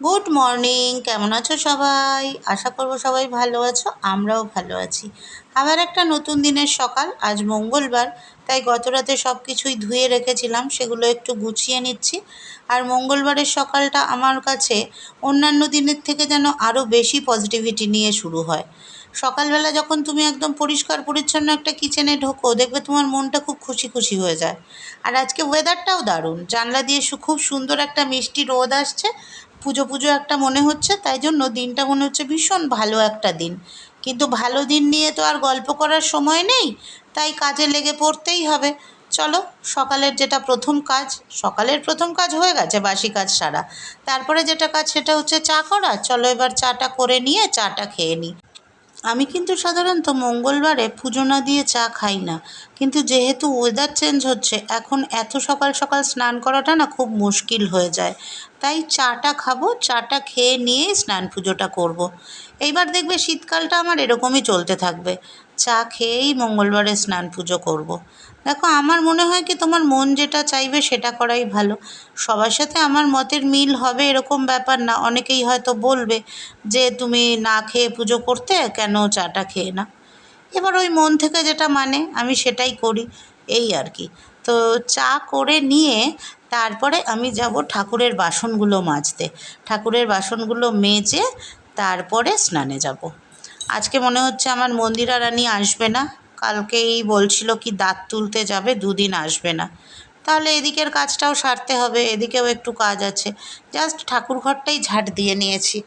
Good morning কেমন আছো সবাই? আশা করব সবাই ভালো আছো, আমরাও ভালো আছি। আবার একটা নতুন দিনের সকাল, আজ মঙ্গলবার, তাই গত রাতে সব কিছুই ধুয়ে রেখেছিলাম, সেগুলো একটু গুছিয়ে নিচ্ছি। আর মঙ্গলবারের সকালটা আমার কাছে অন্যান্য দিনের থেকে যেন আরও বেশি পজিটিভিটি নিয়ে শুরু হয়। সকালবেলা যখন তুমি একদম পরিষ্কার পরিচ্ছন্ন একটা কিচেনে ঢোকো, দেখবে তোমার মনটা খুব খুশি খুশি হয়ে যায়। আর আজকে ওয়েদারটাও দারুণ। জানলা দিয়ে খুব সুন্দর একটা মিষ্টি রোদ আসছে পুজো পুজো একটা মনে হচ্ছে, তাই জন্য দিনটা মনে হচ্ছে ভীষণ ভালো একটা দিন। কিন্তু ভালো দিন নিয়ে তো আর গল্প করার সময় নেই, তাই কাজে লেগে পড়তেই হবে। চলো, সকালের যেটা প্রথম কাজ, সকালের প্রথম কাজ হয়ে গেছে বাসি কাজ সারা। তারপরে যেটা কাজ সেটা হচ্ছে চা করা। চলো এবার চাটা করে নিয়ে চাটা খেয়ে নিই আমি কিন্তু সাধারণত মঙ্গলবারে পুজো না দিয়ে চা খাই না কিন্তু যেহেতু ওয়েদার চেঞ্জ হচ্ছে, এখন এত সকাল সকাল স্নান করাটা না খুব মুশকিল হয়ে যায় তাই চাটা খাব, চাটা খেয়ে নিয়ে স্নান পুজোটা করব। এইবার দেখবে শীতকালটা আমার এরকমই চলতে থাকবে চা খেয়েই মঙ্গলবারে স্নান পুজো করব। দেখো, আমার মনে হয় কি তোমার মন যেটা চাইবে সেটা করাই ভালো। সবার সাথে আমার মতের মিল হবে এরকম ব্যাপার না। অনেকেই হয়তো বলবে যে, তুমি না খেয়ে পুজো করতে, কেন চাটা খেয়ে না? এবার ওই মন থেকে যেটা মানে আমি সেটাই করি, এই আর কি। তো চা করে নিয়ে তারপরে আমি যাব ঠাকুরের বাসনগুলো মাজতে। ঠাকুরের বাসনগুলো মেজে তারপরে স্নানে যাব। আজকে মনে হচ্ছে আমার মন্দিরা রানী আসবে না। কালকেই বলছিল কি দাঁত তুলতে যাবে, দুদিন আসবে না। তাহলে এদিকের কাজটাও সারতে হবে, এদিকেও একটু কাজ আছে। জাস্ট ঠাকুর ঘরটাই ঝাড় দিয়ে নিয়েছি।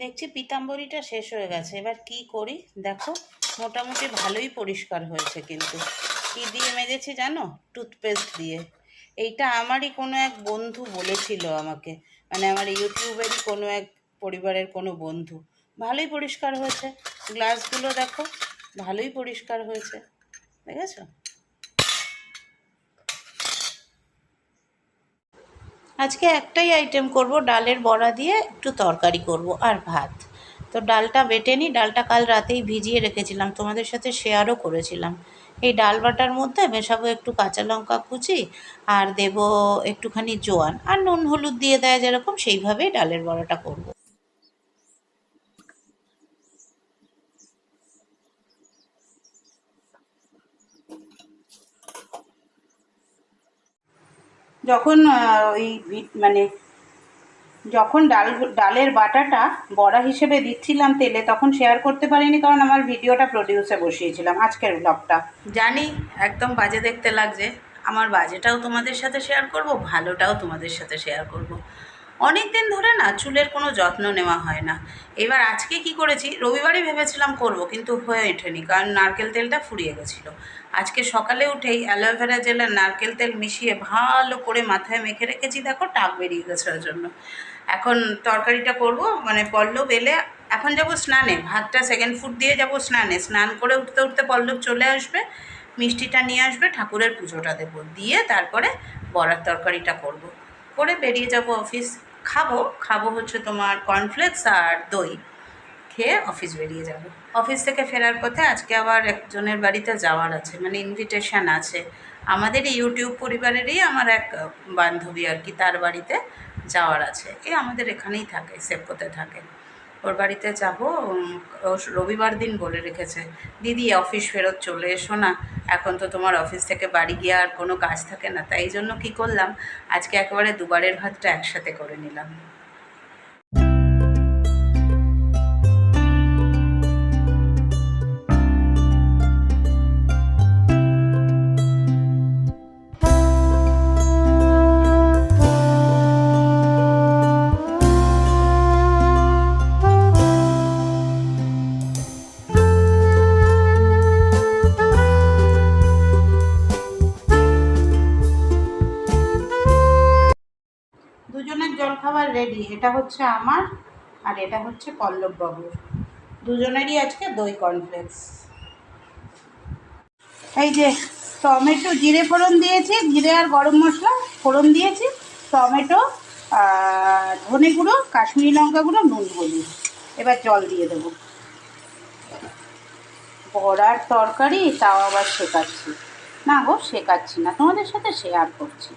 দেখছি পিতাম্বরীটা শেষ হয়ে গেছে, এবার কি করি? দেখো, মোটামুটি ভালোই পরিষ্কার হয়েছে কিন্তু। কি দিয়ে মেজেছি জানো? টুথপেস্ট দিয়ে। এইটা আমারই কোনো এক বন্ধু বলেছিল আমাকে মানে আমার ইউটিউবেরই কোনো এক পরিবারের কোনো বন্ধু। ভালোই পরিষ্কার হয়েছে। গ্লাসগুলো দেখো ভালোই পরিষ্কার হয়েছে। দেখেছ? আজকে একটাই আইটেম করব, ডালের বড়া দিয়ে একটু তরকারি করব আর ভাত। তো ডালটা বেটে নিই ডালটা কাল রাতেই ভিজিয়ে রেখেছিলাম, তোমাদের সাথে শেয়ারও করেছিলাম। এই ডাল বাটার মধ্যে মেশাবো একটু কাঁচা লঙ্কা কুচি আর দেব একটুখানি জোয়ান। আর নুন হলুদ দিয়ে দেয় যেরকম, সেইভাবেই ডালের বড়াটা করব। যখন ওই মানে যখন ডাল, ডালের বাটাটা বড়া হিসেবে দিচ্ছিলাম তেলে, তখন শেয়ার করতে পারিনি কারণ আমার ভিডিওটা প্রডিউসে বসিয়েছিলাম আজকের ব্লগটা জানি, একদম বাজে দেখতে লাগছে। আমার বাজেটাও তোমাদের সাথে শেয়ার করব, ভালোটাও তোমাদের সাথে শেয়ার করব। অনেক দিন ধরে না চুলের কোনো যত্ন নেওয়া হয় না। এবার আজকে কি করেছি? রবিবারই ভেবেছিলাম করব, কিন্তু হয়ে ওঠেনি, কারণ নারকেল তেলটা ফুরিয়ে গেছিল। আজকে সকালে উঠেই অ্যালোভেরা জেল আর নারকেল তেল মিশিয়ে ভালো করে মাথায় মেখে রেখেছি, দেখো টাক বেরিয়ে গেছে ওর জন্য। এখন তরকারিটা করব মানে পল্লব এলে এখন যাব স্নানে, ভাতটা সেকেন্ড ফুড দিয়ে যাব স্নানে। স্নান করে উঠতে উঠতে পল্লব চলে আসবে, মিষ্টিটা নিয়ে আসবে, ঠাকুরের পুজোটা দেবো, দিয়ে তারপরে বড়ার তরকারিটা করব। করে বেরিয়ে যাব অফিস খাব খাব হচ্ছে তোমার কর্নফ্লেক্স আর দই। খেয়ে অফিস বেরিয়ে যাব। অফিস থেকে ফেরার পথে আজকে আবার একজনের বাড়িতে যাওয়ার আছে মানে ইনভিটেশন আছে। আমাদের ইউটিউব পরিবারেরই আমার এক বান্ধবী আর কি, তার বাড়িতে যাওয়ার আছে। এ আমাদের এখানেই থাকে সেপকোতে থাকে। ওর বাড়িতে যাব রবিবার দিন বলে রেখেছে। দিদি অফিস ফেরত চলে এসো না। এখন তো তোমার অফিস থেকে বাড়ি গিয়ে আর কোনো কাজ থাকে না, তাই জন্য কি করলাম? আজকে একেবারে দুবারের ভাতটা একসাথে করে নিলাম। হচ্ছে আমার আর এটা হচ্ছে পল্লব বাবুর দুজনেরই আজকে দই কর্নফ্লেক্স এই যে টমেটো জিরে ফোড়ন দিয়েছি, জিরে আর গরম মশলা ফোড়ন দিয়েছি, টমেটো ধনে গুঁড়ো, কাশ্মীরি লঙ্কা গুঁড়ো, নুন হলুদ। এবার জল দিয়ে দেবো। বড়ার তরকারি তাও আবার শেখাচ্ছি। না গো, শেখাচ্ছি না, তোমাদের সাথে শেয়ার করছি।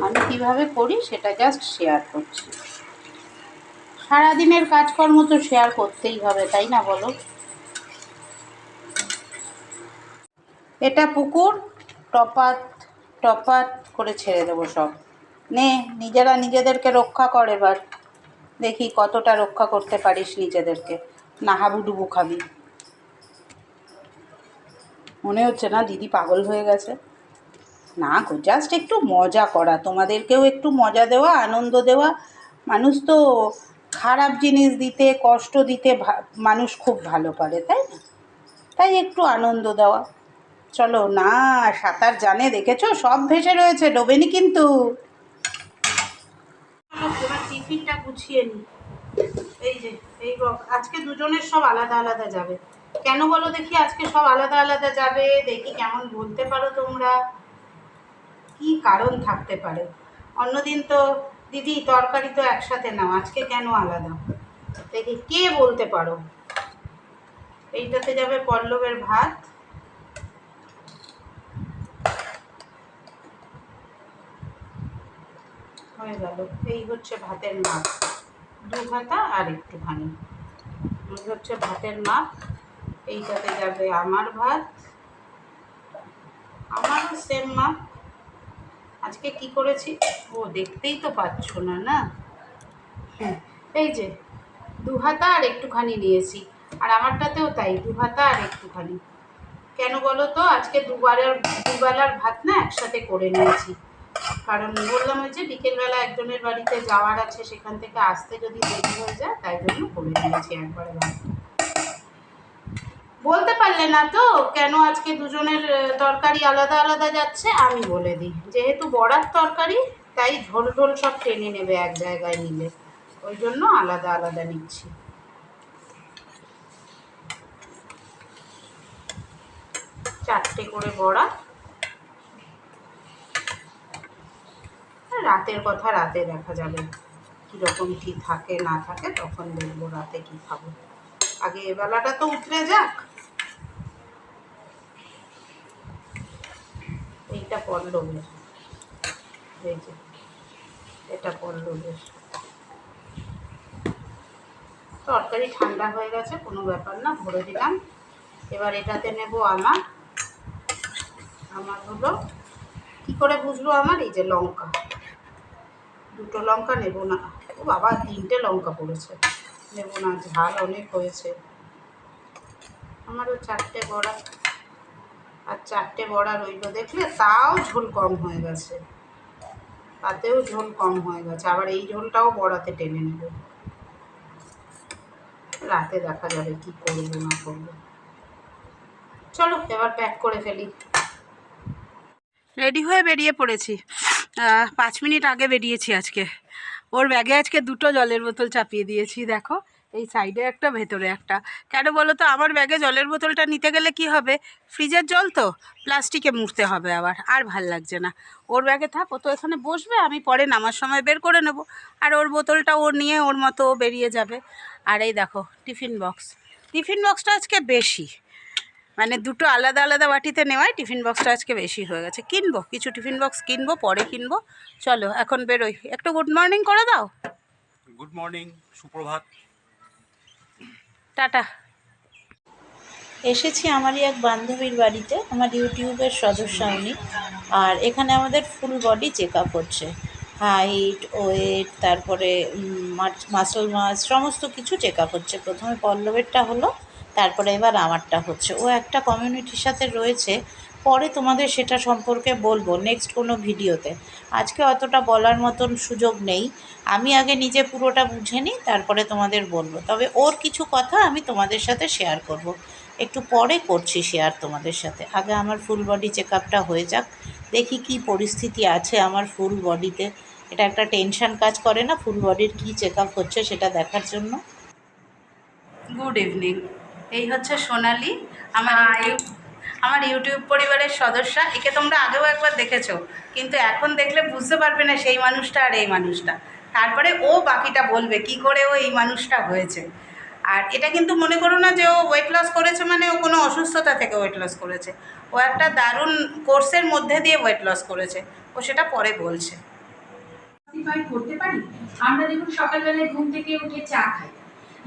আমি কীভাবে করি সেটা জাস্ট শেয়ার করছি। সারাদিনের কাজকর্ম তো শেয়ার করতেই হবে, তাই না বলো? এটা পুকুর, টপাত টপাত করে ছেড়ে দেবো সব। নে, নিজেরা নিজেদেরকে রক্ষা কর এবার। দেখি কতটা রক্ষা করতে পারিস নিজেদেরকে। না হাবুডুবু খাবি। মনে হচ্ছে না দিদি পাগল হয়ে গেছে। না গো জাস্ট একটু মজা করা। তোমাদেরকেও একটু মজা দেওয়া, আনন্দ দেওয়া। মানুষ তো খারাপ জিনিস দিতে, কষ্ট দিতে মানুষ খুব ভালো পারে, তাই না? তাই একটু আনন্দ দেওয়া। চলো, না, সাঁতার জানে, দেখেছ? সব ভেসে রয়েছে, ডোবেনি কিন্তু। টিফিনটা গুছিয়ে নি। এই যে, এই আজকে দুজনের সব আলাদা আলাদা যাবে। কেন বলো দেখি, আজকে সব আলাদা আলাদা যাবে, দেখি কেমন বলতে পারো তোমরা। কি কারণ থাকতে পারে? অন্যদিন তো দিদি তরকারি তো একসাথে নাও, আজকে কেন আলাদা? দেখি কে বলতে পারো? এইটাতে যাবে পল্লবের ভাত। হয়ে গেল। এই হচ্ছে ভাতের মাপ। দু ভাতা আর একটুখানি। এই হচ্ছে ভাতের মাপ। এইটাতে যাবে আমার ভাত। আমারও সেম মাপ। আজকে কি করেছি? ও, দেখতেই তো পাচ্ছ না না? এই যে, দু হাতা আর একটুখানি নিয়েছি। আর আমারটাতেও তাই, দু হাতা আর একটুখানি। কেন বলো তো? আজকে দুবারের, দুবেলার ভাত না একসাথে করে নিয়েছি। কারণ বললাম ওই যে বিকেলবেলা একজনের বাড়িতে যাওয়ার আছে, সেখান থেকে আসতে যদি দেরি হয়ে যায়, তাই জন্য করে নিয়েছি একবারে ভাত। বলতে পারলে না তো, কেন আজকে দুজনের তরকারি আলাদা আলাদা যাচ্ছে, আমি বলে দিই। যেহেতু বড়ার তরকারি, তাই ঝোল ঝোল সব টেনে নেবে এক জায়গায় নিলে। ওই জন্য আলাদা আলাদা নিচ্ছি। চারটে করে বড়া। রাতের কথা রাতে দেখা যাবে। কীরকম কী থাকে, না থাকে, তখন দেখব রাতে কী খাব। আগে এবেলাটা তো উতরে যাক। এইটা পল্লবের। এই যে, এটা পল্লবের। তরকারি ঠান্ডা হয়ে গেছে, কোনো ব্যাপার না, ভরে দিলাম। এবার এটাতে নেব আমার আমার হলো, কি করে বুঝলো আমার? এই যে লঙ্কা। দুটো লঙ্কা নেব না। ও বাবা, তিনটে লঙ্কা পড়েছে। নেব না, ঝাল অনেক হয়েছে। আমারও চারটে বড়া। আর চারটে বড়া রইল, দেখলে তাও ঝোল কম হয়ে গেছে। তাতেও ঝোল কম হয়ে গেছে, আবার এই ঝোলটাও বড়াতে টেনে নেব। রাতে দেখা যাবে কি করব না করব। চলো, এবার প্যাক করে ফেলি। রেডি হয়ে বেরিয়ে পড়েছি। পাঁচ মিনিট আগে বেরিয়েছি আজকে। ওর ব্যাগে আজকে দুটো জলের বোতল চাপিয়ে দিয়েছি, দেখো। এই সাইডে একটা, ভেতরে একটা। কেন বলো তো আমার ব্যাগে জলের বোতলটা নিতে গেলে কি হবে? ফ্রিজের জল তো? প্লাস্টিকে মুড়তে হবে আবার, আর ভালো লাগছে না। ওর ব্যাগে থাক, ও তো এখানে বসবে, আমি পরে নামার সময় বের করে নেব। আর ওর বোতলটা ও নিয়ে ওর মতো বেরিয়ে যাবে। আর এই দেখো, টিফিন বক্স। টিফিন বক্সটা আজকে বেশি। মানে দুটো আলাদা আলাদা বাটিতে নেওয়ায় টিফিন বক্সটা আজকে বেশি হয়ে গেছে। কিনবো, কিছু টিফিন বক্স কিনবো, পরে কিনবো। চলো, এখন বেরোই। একটু গুড মর্নিং করে দাও। গুড মর্নিং সুপ্রভাত। টাটা। এসেছি আমারই এক বান্ধবীর বাড়িতে, আমার ইউটিউবের সদস্য উনি। আর এখানে আমাদের ফুল বডি চেক আপ হচ্ছে। হাইট ওয়েট তারপরে মাসল মাস সমস্ত কিছু চেক আপ হচ্ছে। প্রথমে পল্লবেরটা হলো, তারপরে এবার আমারটা হচ্ছে। ও একটা কমিউনিটির সাথে রয়েছে। পরে তোমাদের সেটা সম্পর্কে বলব নেক্সট কোনো ভিডিওতে। আজকে অতটা বলার মতন সুযোগ নেই। আমি আগে নিজে পুরোটা বুঝে নিই তারপরে তোমাদের বলব। তবে ওর কিছু কথা আমি তোমাদের সাথে শেয়ার করব। একটু পরে করছি শেয়ার তোমাদের সাথে। আগে আমার ফুল বডি চেক আপটা হয়ে যাক। দেখি কি পরিস্থিতি আছে আমার ফুল বডিতে এটা একটা টেনশন কাজ করে না ফুল বডির কী চেক আপ হচ্ছে সেটা দেখার জন্য। গুড ইভিনিং এই হচ্ছে সোনালি আমার আমার ইউটিউব পরিবারের সদস্য, একে তোমরা আগেও একবার দেখেছ, কিন্তু এখন দেখলে বুঝতে পারবে না সেই মানুষটা আর এই মানুষটা। তারপরে ও বাকিটা বলবে, কি করে ও এই মানুষটা হয়েছে। আর এটা কিন্তু মনে করো না যে ও ওয়েট লস করেছে মানে ও কোনো অসুস্থতা থেকে ওয়েট লস করেছে। ও একটা দারুণ কোর্সের মধ্যে দিয়ে ওয়েট লস করেছে। ও সেটা পরে বলছে। করতে পারি? আমরা দেখুন সকালবেলায় ঘুম থেকে উঠে চা খাই।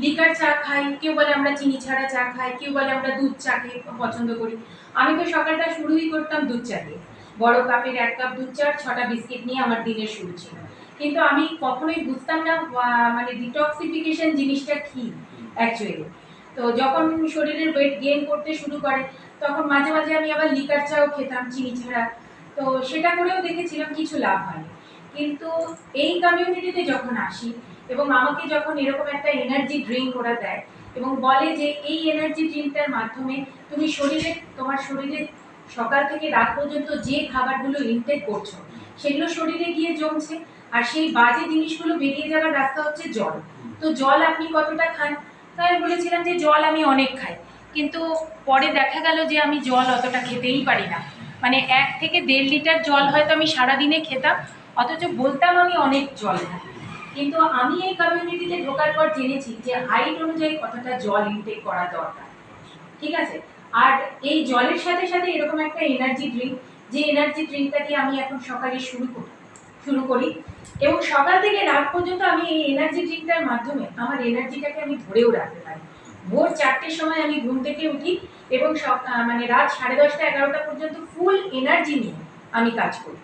লিকার চা খাই, কেউ বলে আমরা চিনি ছাড়া চা খাই, কেউ বলে আমরা দুধ চা খেয়ে পছন্দ করি। আমি তো সকালটা শুরুই করতাম দুধ চা দিয়ে বড় কাপের এক কাপ দুধ চা, ছটা বিস্কিট নিয়ে আমার দিনের শুরু ছিল। কিন্তু আমি কখনোই বুঝতাম না মানে ডিটক্সিফিকেশন জিনিসটা কি অ্যাকচুয়ালি তো যখন শরীরের ওয়েট গেইন করতে শুরু করে, তখন মাঝে মাঝে আমি আবার লিকার চাও খেতাম, চিনি ছাড়া। তো সেটা করেও দেখেছিলাম, কিছু লাভ হয়নি। কিন্তু এই কমিউনিটিতে যখন আসি এবং আমাকে যখন এরকম একটা এনার্জি ড্রিঙ্ক ওরা দেয় এবং বলে যে এই এনার্জি ড্রিঙ্কটার মাধ্যমে তুমি শরীরে, তোমার শরীরে সকাল থেকে রাত পর্যন্ত যে খাবারগুলো ইনটেক করছ, সেগুলো শরীরে গিয়ে জমছে। আর সেই বাজে জিনিসগুলো বেরিয়ে যাওয়ার রাস্তা হচ্ছে জল। তো জল আপনি কতটা খান? তাই আমি বলেছিলাম যে জল আমি অনেক খাই। কিন্তু পরে দেখা গেল যে আমি জল অতটা খেতেই পারি না। মানে এক থেকে দেড় লিটার জল হয়তো আমি সারাদিনে খেতাম অথচ বলতাম আমি অনেক জল কিন্তু আমি এই কমিউনিটিতে ঢোকার পর জেনেছি যে হাইট অনুযায়ী কতটা জল ইনটেক করা দরকার। ঠিক আছে? আর এই জলের সাথে সাথে এরকম একটা এনার্জি ড্রিঙ্ক যে এনার্জি ড্রিঙ্কটা দিয়ে আমি এখন সকালে শুরু করি শুরু করি। এবং সকাল থেকে রাত পর্যন্ত আমি এই এনার্জি ড্রিঙ্কটার মাধ্যমে আমার এনার্জিটাকে আমি ধরেও রাখতে পারি। ভোর চারটের সময় আমি ঘুম থেকে উঠি এবং মানে রাত সাড়ে দশটা এগারোটা পর্যন্ত ফুল এনার্জি নিয়ে আমি কাজ করি।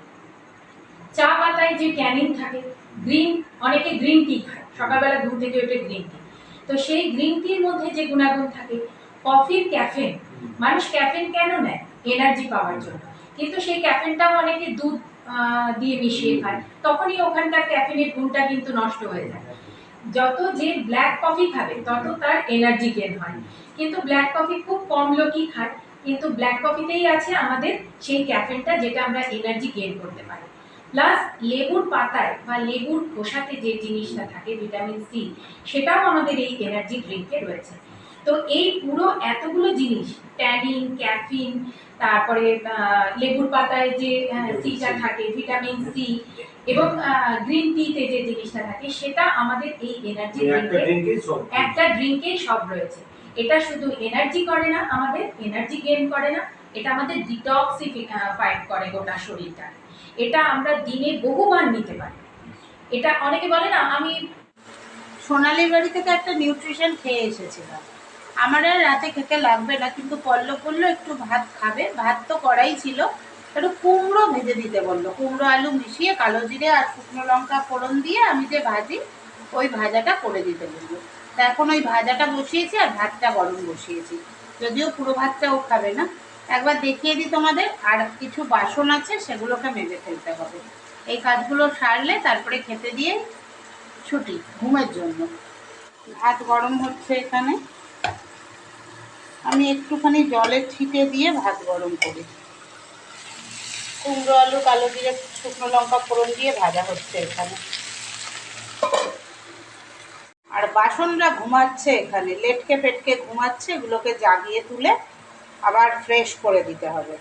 চা পাতায় যে ক্যানিং থাকে, গ্রিন, অনেকে গ্রিন টি খায়। সকালবেলা ঘুম থেকে ওঠে গ্রিন টি। তো সেই গ্রিন টির মধ্যে যে গুণাগুণ থাকে, কফির ক্যাফেন। মানুষ ক্যাফেন কেন নেয়? এনার্জি পাওয়ার জন্য। কিন্তু সেই ক্যাফেনটাও অনেকে দুধ দিয়ে মিশিয়ে খায়। তখনই ওখানকার ক্যাফেনের গুণটা কিন্তু নষ্ট হয়ে যায়। যত যে ব্ল্যাক কফি খাবে, তত তার এনার্জি গেন হয়। কিন্তু ব্ল্যাক কফি খুব কম লোকই খায়। কিন্তু ব্ল্যাক কফিতেই আছে আমাদের সেই ক্যাফেনটা, যেটা আমরা এনার্জি গেন করতে পারি। প্লাস লেবুর পাতায় বা লেবুর খোসাতে যে জিনিসটা থাকে ভিটামিন সি সেটাও আমাদের এই এনার্জি ড্রিঙ্কে রয়েছে। তো এই পুরো এতগুলো জিনিস ট্যানিন ক্যাফিন তারপরে লেবুর পাতায় যে সিটা থাকে ভিটামিন সি এবং গ্রিন টিতে যে জিনিসটা থাকে সেটা আমাদের এই এনার্জি একটা ড্রিঙ্কে সব রয়েছে। এটা শুধু এনার্জি করে না আমাদের এনার্জি গেইন করে না এটা আমাদের ডিটক্সিফাইড করে গোটা শরীরটা এটা আমরা দিনে বহুবার নিতে পারি। এটা অনেকে বলে না, আমি সোনালির বাড়ি থেকে একটা নিউট্রিশন খেয়ে এসেছিলাম। আমার আর রাতে খেতে লাগবে না, কিন্তু পল্লব বলল, একটু ভাত খাবে। ভাত তো করাই ছিল। একটু কুমড়ো ভেজে দিতে বলল। কুমড়ো, আলু মিশিয়ে কালো জিরে আর শুকনো লঙ্কা ফোড়ন দিয়ে আমি যে ভাজি, ওই ভাজাটা করে দিতে বলল। তা এখন ওই ভাজাটা বসিয়েছি আর ভাতটা গরম বসিয়েছি। যদিও পুরো ভাতটা ও খাবে না। একবার দেখিয়ে দিই তোমাদের, আর কিছু বাসন আছে সেগুলোকে মেজে ফেলতে হবে। এই কাজগুলো সারলে তারপরে খেতে দিয়ে ছুটি, ঘুমের জন্য। ভাত গরম হচ্ছে এখানে। আমি একটুখানি জলে ছিটে দিয়ে ভাত গরম করি। কুমড়ো আলু, কালো জিরে, শুকনো লঙ্কা ফোড়ন দিয়ে ভাজা হচ্ছে এখানে। আর বাসনরা ঘুমাচ্ছে এখানে, লেটকে পেটকে ঘুমাচ্ছে, এগুলোকে জাগিয়ে তুলে আবার ফ্রেশ করে দিতে হবে।